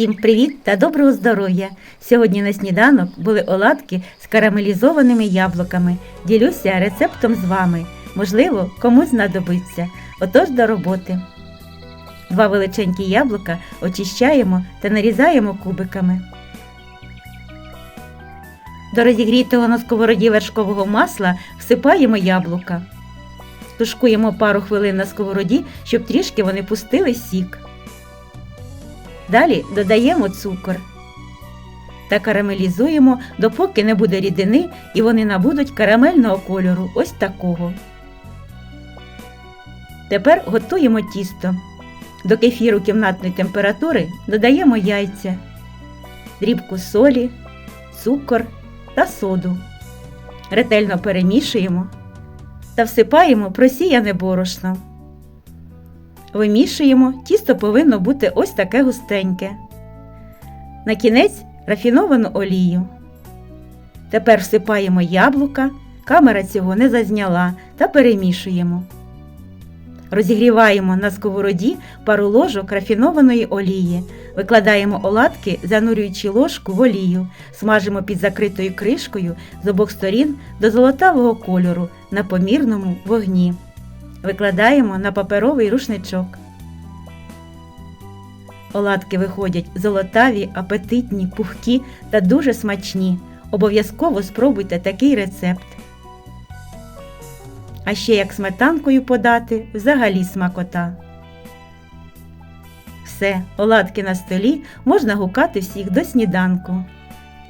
Усім привіт та доброго здоров'я! Сьогодні на сніданок були оладки з карамелізованими яблуками. Ділюся рецептом з вами. Можливо, комусь знадобиться. Отож до роботи. Два величенькі яблука очищаємо та нарізаємо кубиками. До розігрітого на сковороді вершкового масла всипаємо яблука. Тушкуємо пару хвилин на сковороді, щоб трішки вони пустили сік. Далі додаємо цукор та карамелізуємо, допоки не буде рідини і вони набудуть карамельного кольору, ось такого. Тепер готуємо тісто. До кефіру кімнатної температури додаємо яйця, дрібку солі, цукор та соду. Ретельно перемішуємо та всипаємо просіяне борошно. Вимішуємо, тісто повинно бути ось таке густеньке. На кінець рафіновану олію. Тепер всипаємо яблука, камера цього не зазняла та перемішуємо. Розігріваємо на сковороді пару ложок рафінованої олії. Викладаємо оладки, занурюючи ложку в олію, смажимо під закритою кришкою з обох сторін до золотавого кольору на помірному вогні. Викладаємо на паперовий рушничок. Оладки виходять золотаві, апетитні, пухкі та дуже смачні. Обов'язково спробуйте такий рецепт. А ще як сметанкою подати взагалі смакота. Все, оладки на столі можна гукати всіх до сніданку.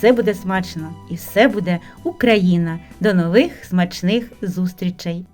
все буде смачно і все буде Україна. До нових смачних зустрічей!